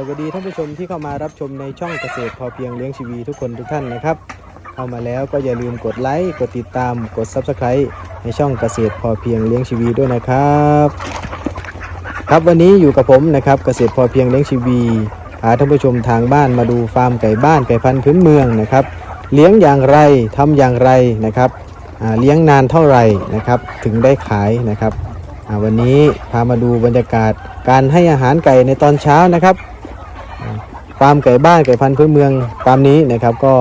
สวัสดีท่านผู้ชมที่เข้ามารับชมในช่องเกษตรพอเพียงเลี้ยงชีวีทุกคนทุกท่านนะครับ เข้ามาแล้วก็อย่าลืมกดไลค์กดติดตามกด Subscribe ในช่องเกษตรพอเพียงเลี้ยงชีวีด้วยนะครับ ครับวันนี้อยู่กับผมนะครับเกษตรพอเพียงเลี้ยงชีวีพาท่านผู้ชมทางบ้านมาดูฟาร์มไก่บ้านไก่พันธุ์พื้นเมืองนะครับ เลี้ยงอย่างไรทำอย่างไรนะครับเลี้ยงนานเท่าไหร่นะครับถึงได้ขายนะครับวันนี้พามาดูบรรยากาศการให้อาหารไก่ในตอนเช้านะครับ ฟาร์มไก่บ้านไก่พันธุ์พื้นเมืองฟาร์มนี้นะครับก็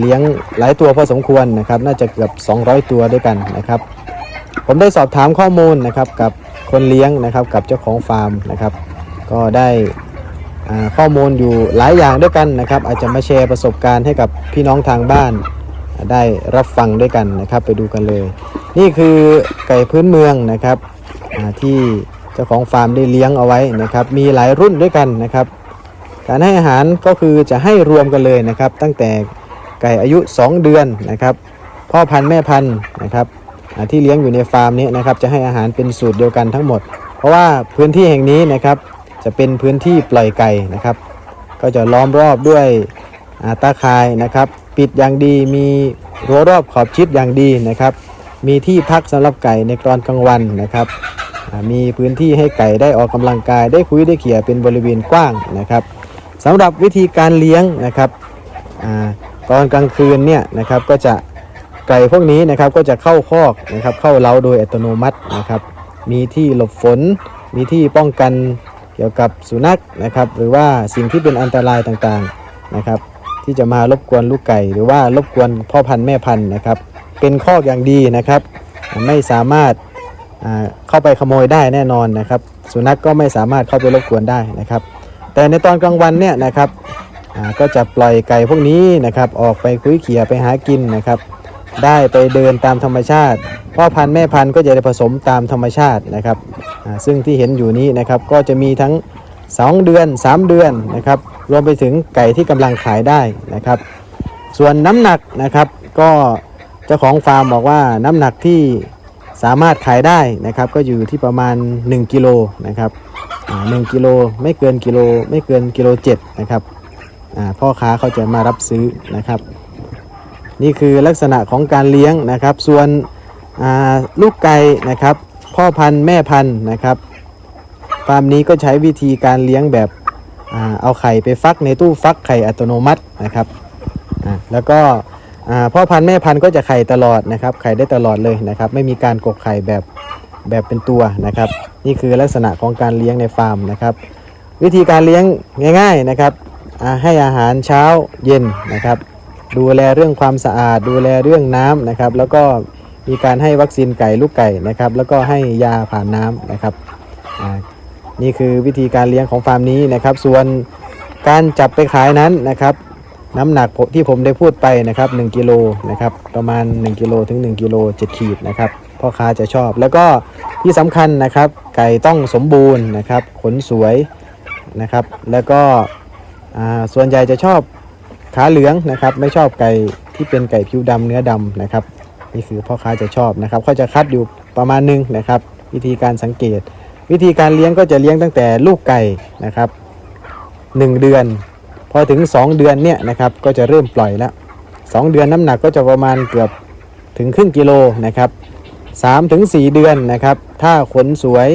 เลี้ยงหลายตัวพอสมควรนะครับน่าจะเกือบ 200 ตัวด้วยกันนะครับ ผมได้สอบถามข้อมูลนะครับกับคนเลี้ยงนะครับกับเจ้าของฟาร์มนะครับ ก็ได้ข้อมูลอยู่หลายอย่างด้วยกันนะครับ อาจจะมาแชร์ประสบการณ์ให้กับพี่น้องทางบ้าน ได้รับฟังด้วยกันนะครับ ไปดูกันเลย นี่คือไก่พื้นเมืองนะครับที่เจ้าของฟาร์มได้เลี้ยงเอาไว้นะครับ มีหลายรุ่นด้วยกันนะครับ การให้อาหารก็คือจะให้รวมกันเลยนะครับ ตั้งแต่ไก่อายุ 2 เดือนนะครับ พ่อพันธุ์แม่พันธุ์นะครับที่เลี้ยงอยู่ในฟาร์มนี้นะครับ จะให้อาหารเป็นสูตรเดียวกันทั้งหมด เพราะว่าพื้นที่แห่งนี้นะครับ จะเป็นพื้นที่ปล่อยไก่นะครับ ก็จะล้อมรอบด้วยตาข่ายนะครับ ปิดอย่างดีมีรั้วรอบขอบชิดอย่างดีนะครับ มีที่พักสำหรับไก่ในตอนกลางวันนะครับ มีพื้นที่ให้ไก่ได้ออกกำลังกายได้คุยได้เขี่ยเป็นบริเวณกว้างนะครับ สำหรับวิธีการเลี้ยงนะครับอตอนกลางคืนเนี่ยนะครับก็จะไก่พวกนี้นะครับก็จะเข้าคอกนะครับเข้าเล้าโดยอัตโนมัตินะครับ มีที่หลบฝน มีที่ป้องกันเกี่ยวกับสุนัขนะครับ หรือว่าสิ่งที่เป็นอันตรายต่างๆนะครับ ที่จะมารบกวนลูกไก่ หรือว่ารบกวนพ่อพันธุ์แม่พันธุ์นะครับ เป็นคอกอย่างดีนะครับ ไม่สามารถเข้าไปขโมยได้แน่นอนนะครับ สุนัขก็ไม่สามารถเข้าไปรบกวนได้นะครับ แต่ในตอนกลางวันเนี่ยนะครับก็จะปล่อยไก่พวกนี้นะครับออกไปคุยเขี่ยไปหากินนะครับ ได้ไปเดินตามธรรมชาติพ่อพันธุ์แม่พันธุ์ก็จะได้ผสมตามธรรมชาตินะครับซึ่งที่เห็นอยู่นี้นะครับก็จะมีทั้ง 2 เดือน 3 เดือนนะครับรวมไปถึงไก่ที่กำลังขายได้นะครับ ส่วนน้ำหนักนะครับก็เจ้าของฟาร์มบอกว่าน้ำหนักที่สามารถขายได้นะครับก็อยู่ที่ประมาณ 1กิโลนะครับ อ่า1กิโลไม่เกินกิโลไม่เกินกิโลเจ็ดนะครับพ่อค้าเขาจะมารับซื้อนะครับ นี่คือลักษณะของการเลี้ยงนะครับ ส่วนลูกไก่นะครับ พ่อพันธุ์แม่พันธุ์นะครับฟาร์มนี้ก็ใช้วิธีการเลี้ยงแบบอเอาไข่ไปฟักในตู้ฟักไข่อัตโนมัตินะครับแล้วก็พ่อพันธุ์แม่พันธุ์ก็จะไข่ตลอดนะครับ ไข่ได้ตลอดเลยนะครับ ไม่มีการกกไข่แบบแบบเป็นตัวนะครับ นี่คือลักษณะของการเลี้ยงในฟาร์มนะครับ วิธีการเลี้ยงง่าย ๆนะครับให้อาหารเช้าเย็นนะครับ ดูแลเรื่องความสะอาด ดูแลเรื่องน้ำนะครับ แล้วก็มีการให้วัคซีนไก่ลูกไก่นะครับ แล้วก็ให้ยาผ่านน้ำนะครับนี่คือวิธีการเลี้ยงของฟาร์มนี้นะครับ ส่วนการจับไปขายนั้นนะครับ น้ำหนักที่ผมได้พูดไปนะครับ1กิโลนะครับประมาณ 1กิโลถึง1กิโล7ขีดนะครับ พ่อค้าจะชอบ แล้วก็ที่สำคัญนะครับ ไก่ต้องสมบูรณ์นะครับ ขนสวยนะครับ แล้วก็ส่วนใหญ่จะชอบขาเหลืองนะครับ ไม่ชอบไก่ที่เป็นไก่ผิวดำเนื้อดำนะครับ นี่คือพ่อค้าจะชอบนะครับเขาจะคัดอยู่ประมาณหนึงนะครับ วิธีการสังเกต วิธีการเลี้ยงก็จะเลี้ยงตั้งแต่ลูกไก่นะครับ 1 เดือน พอถึง 2 เดือนเนี่ยนะครับก็จะเริ่มปล่อยแล้ว 2 เดือนน้ำหนักก็จะประมาณเกือบถึงครึ่งกิโลนะครับ 3ถึง4เดือนนะครับ ถ้าขนสวย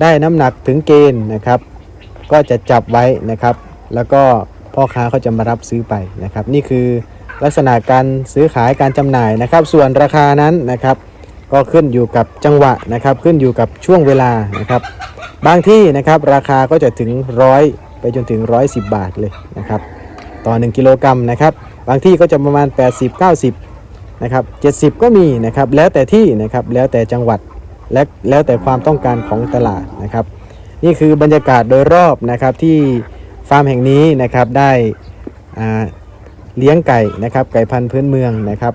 ได้น้ำหนักถึงเกณฑ์นะครับ ก็จะจับไว้นะครับ แล้วก็พ่อค้าเขาจะมารับซื้อไปนะครับ นี่คือลักษณะการซื้อขายการจำหน่ายนะครับ ส่วนราคานั้นนะครับ ก็ขึ้นอยู่กับจังหวะนะครับ ขึ้นอยู่กับช่วงเวลานะครับ บางที่นะครับราคาก็จะถึงร้อยไปจนถึง 110 บาทเลยนะครับ ต่อ 1 กิโลกรัมนะครับ บางที่ก็จะประมาณ 80 90 นะครับ70 ก็มีนะครับแล้วแต่ที่นะครับแล้วแต่จังหวัดและแล้วแต่ความต้องการของตลาดนะครับ นี่คือบรรยากาศโดยรอบนะครับที่ฟาร์มแห่งนี้นะครับได้เลี้ยงไก่นะครับไก่พันธุ์พื้นเมืองนะครับ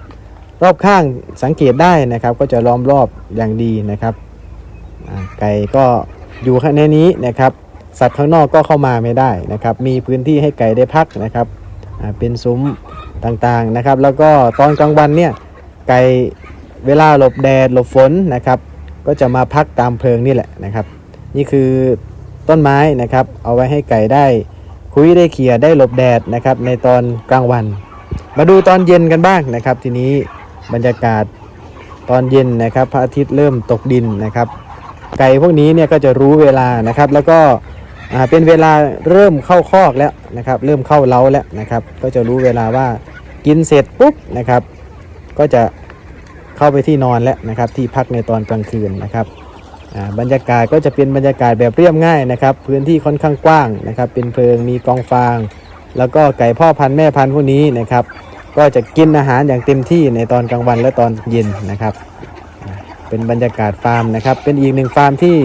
รอบข้างสังเกตได้นะครับ ก็จะล้อมรอบอย่างดีนะครับไก่ก็อยู่ข้างในนี้นะครับ สัตว์ข้างนอกก็เข้ามาไม่ได้นะครับ มีพื้นที่ให้ไก่ได้พักนะครับเป็นซุ้ม ต่างๆนะครับ แล้วก็ตอนกลางวันเนี่ยไก่เวลาหลบแดดหลบฝนนะครับ ก็จะมาพักตามเพลิงนี่แหละนะครับ นี่คือต้นไม้นะครับ เอาไว้ให้ไก่ได้คุยได้เขี่ยได้หลบแดดนะครับในตอนกลางวัน มาดูตอนเย็นกันบ้างนะครับ ทีนี้บรรยากาศตอนเย็นนะครับ พระอาทิตย์เริ่มตกดินนะครับ ไก่พวกนี้เนี่ยก็จะรู้เวลานะครับ แล้วก็ เป็นเวลาเริ่มเข้าคอกแล้วนะครับ เริ่มเข้าเล้าแล้วนะครับ ก็จะรู้เวลาว่ากินเสร็จปุ๊บนะครับ ก็จะเข้าไปที่นอนแล้วนะครับ ที่พักในตอนกลางคืนนะครับอ่าบรรยากาศก็จะเป็นบรรยากาศแบบเรียบง่ายนะครับ พื้นที่ค่อนข้างกว้างนะครับ เป็นเพลิงมีกองฟาง แล้วก็ไก่พ่อพันธุ์แม่พันธุ์พวกนี้นะครับ ก็จะกินอาหารอย่างเต็มที่ในตอนกลางวันและตอนเย็นนะครับ เป็นบรรยากาศฟาร์มนะครับ เป็นอีกหนึ่งฟาร์มที่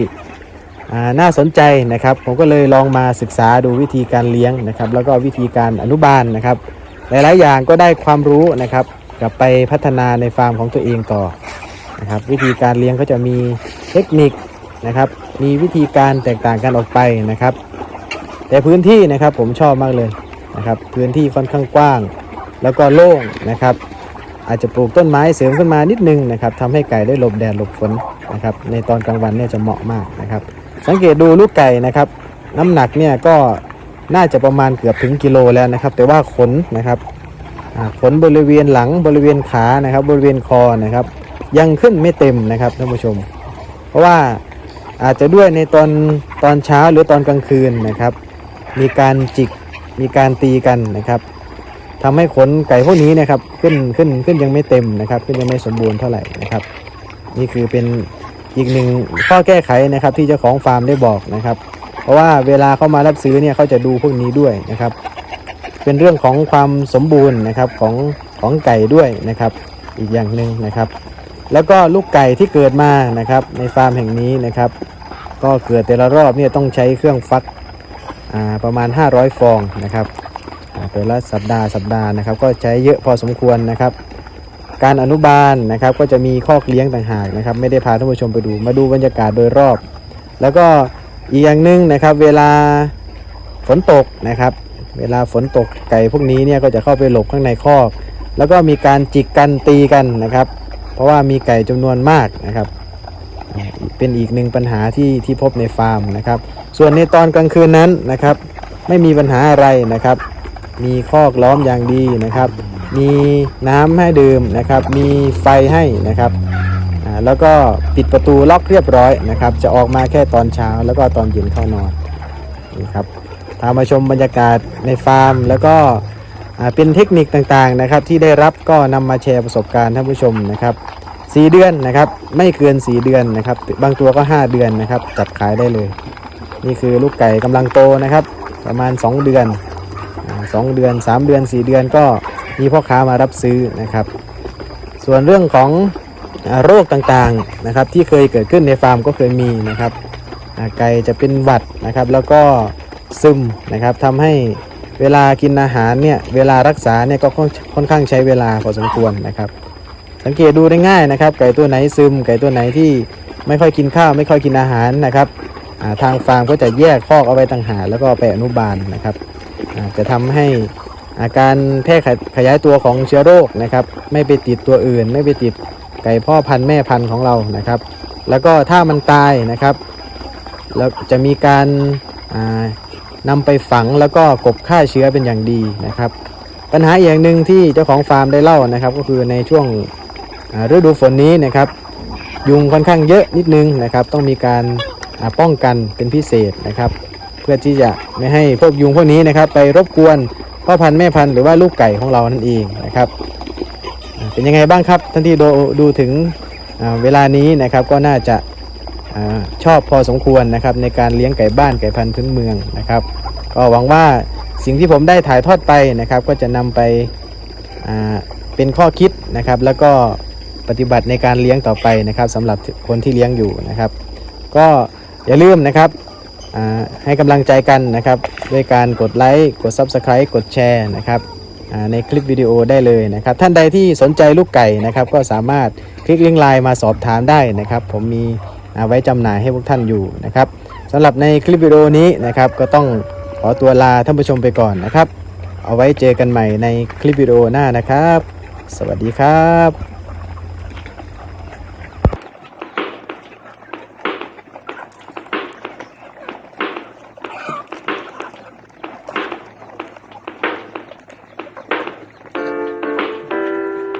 น่าสนใจนะครับ ผมก็เลยลองมาศึกษาดูวิธีการเลี้ยงนะครับ แล้วก็วิธีการอนุบาลนะครับ หลาย ๆ อย่างก็ได้ความรู้นะครับ กลับไปพัฒนาในฟาร์มของตัวเองต่อนะครับ วิธีการเลี้ยงก็จะมีเทคนิคนะครับ มีวิธีการแตกต่างกันออกไปนะครับ แต่พื้นที่นะครับผมชอบมากเลยนะครับ พื้นที่ค่อนข้างกว้าง แล้วก็โล่งนะครับ อาจจะปลูกต้นไม้เสริมขึ้นมานิดนึงนะครับทำให้ไก่ได้หลบแดดหลบฝนนะครับ ในตอนกลางวันเนี่ยจะเหมาะมากนะครับ สังเกตดูลูกไก่นะครับ น้ำหนักเนี่ยก็น่าจะประมาณเกือบถึงกิโลแล้วนะครับ แต่ว่าขนนะครับขนบริเวณหลังบริเวณขานะครับ บริเวณคอนะครับ ยังขึ้นไม่เต็มนะครับท่านผู้ชม เพราะว่าอาจจะด้วยในตอนตอนเช้าหรือตอนกลางคืนนะครับ มีการจิกมีการตีกันนะครับทำให้ขนไก่พวกนี้นะครับขึ้นขึ้นขึ้นยังไม่เต็มนะครับ ขึ้นยังไม่สมบูรณ์เท่าไหร่นะครับ นี่คือเป็น อีกหนึ่งข้อแก้ไขนะครับที่เจ้าของฟาร์มได้บอกนะครับ เพราะว่าเวลาเขามารับซื้อเนี่ยเขาจะดูพวกนี้ด้วยนะครับ เป็นเรื่องของความสมบูรณ์นะครับของของไก่ด้วยนะครับ อีกอย่างหนึ่งนะครับ แล้วก็ลูกไก่ที่เกิดมานะครับในฟาร์มแห่งนี้นะครับ ก็เกิดแต่ละรอบเนี่ยต้องใช้เครื่องฟักประมาณ 500 ฟองนะครับแต่ละสัปดาห์สัปดาห์นะครับ ก็ใช้เยอะพอสมควรนะครับ การอนุบาลนะครับก็จะมีคอกเลี้ยงต่างหากนะครับ ไม่ได้พาท่านผู้ชมไปดู มาดูบรรยากาศโดยรอบ แล้วก็อีกอย่างหนึ่งนะครับ เวลาฝนตกนะครับ เวลาฝนตกไก่พวกนี้เนี่ยก็จะเข้าไปหลบข้างในคอก แล้วก็มีการจิกกันตีกันนะครับ เพราะว่ามีไก่จำนวนมากนะครับ เป็นอีกหนึ่งปัญหาที่ที่พบในฟาร์มนะครับ ส่วนในตอนกลางคืนนั้นนะครับ ไม่มีปัญหาอะไรนะครับ มีคอกล้อมอย่างดีนะครับ มีน้ำให้ดื่มนะครับ มีไฟให้นะครับแล้วก็ปิดประตูล็อกเรียบร้อยนะครับ จะออกมาแค่ตอนเช้าแล้วก็ตอนเย็นเข้านอนนี่ครับพามาชมบรรยากาศในฟาร์ม แล้วก็เป็นเทคนิคต่างๆนะครับ ที่ได้รับก็นำมาแชร์ประสบการณ์ท่านผู้ชมนะครับ4เดือนนะครับ ไม่เกิน 4 เดือนนะครับ บางตัวก็ 5 เดือนนะครับ จัดขายได้เลย นี่คือลูกไก่กำลังโตนะครับ ประมาณ 2 เดือนอาสองเดือน 3 เดือน 4 เดือนก็ มีพ่อค้ามารับซื้อนะครับ ส่วนเรื่องของโรคต่างๆนะครับ ที่เคยเกิดขึ้นในฟาร์มก็เคยมีนะครับไก่จะเป็นหวัดนะครับ แล้วก็ซึมนะครับทำให้เวลากินอาหารเนี่ยเวลารักษาเนี่ยก็ค่อนข้างใช้เวลาพอสมควรนะครับ สังเกตดูได้ง่ายนะครับ ไก่ตัวไหนซึม ไก่ตัวไหนที่ไม่ค่อยกินข้าว ไม่ค่อยกินอาหารนะครับาทางฟาร์มก็จะแยกคอกเอาไว้ต่างหากแล้วก็ไปอนุบาลนะครับจะทำให้ อาการแพร่ขยายตัวของเชื้อโรคนะครับ ไม่ไปติดตัวอื่น ไม่ไปติดไก่พ่อพันธุ์แม่พันธุ์ของเรานะครับ แล้วก็ถ้ามันตายนะครับแล้วจะมีการอ่านำไปฝังแล้วก็กบฆ่าเชื้อเป็นอย่างดีนะครับ ปัญหาอย่างหนึ่งที่เจ้าของฟาร์มได้เล่านะครับ ก็คือในช่วงฤดูฝนนี้นะครับ ยุงค่อนข้างเยอะนิดนึงนะครับ ต้องมีการป้องกันเป็นพิเศษนะครับ เพื่อที่จะไม่ให้พวกยุงพวกนี้นะครับ ไปรบกวน พ่อพันธุ์แม่พันธุ์หรือว่าลูกไก่ของเรานั่นเองนะครับ เป็นยังไงบ้างครับท่านที่ดูดูถึงเวลานี้นะครับก็น่าจะชอบพอสมควรนะครับในการเลี้ยงไก่บ้านไก่พันธุ์พื้นเมืองนะครับ ก็หวังว่าสิ่งที่ผมได้ถ่ายทอดไปนะครับ ก็จะนำไปเป็นข้อคิดนะครับ แล้วก็ปฏิบัติในการเลี้ยงต่อไปนะครับสำหรับคนที่เลี้ยงอยู่นะครับ ก็อย่าลืมนะครับ ให้กำลังใจกันนะครับ ด้วยการกดไลค์ กด Subscribe กดแชร์นะครับในคลิปวิดีโอได้เลยนะครับ ท่านใดที่สนใจลูกไก่นะครับ ก็สามารถคลิกลิงก์ไลน์มาสอบถามได้นะครับ ผมมีไว้จำหน่ายให้พวกท่านอยู่นะครับสำหรับในคลิปวิดีโอนี้นะครับ ก็ต้องขอตัวลาท่านผู้ชมไปก่อนนะครับ เอาไว้เจอกันใหม่ในคลิปวิดีโอหน้านะครับ สวัสดีครับ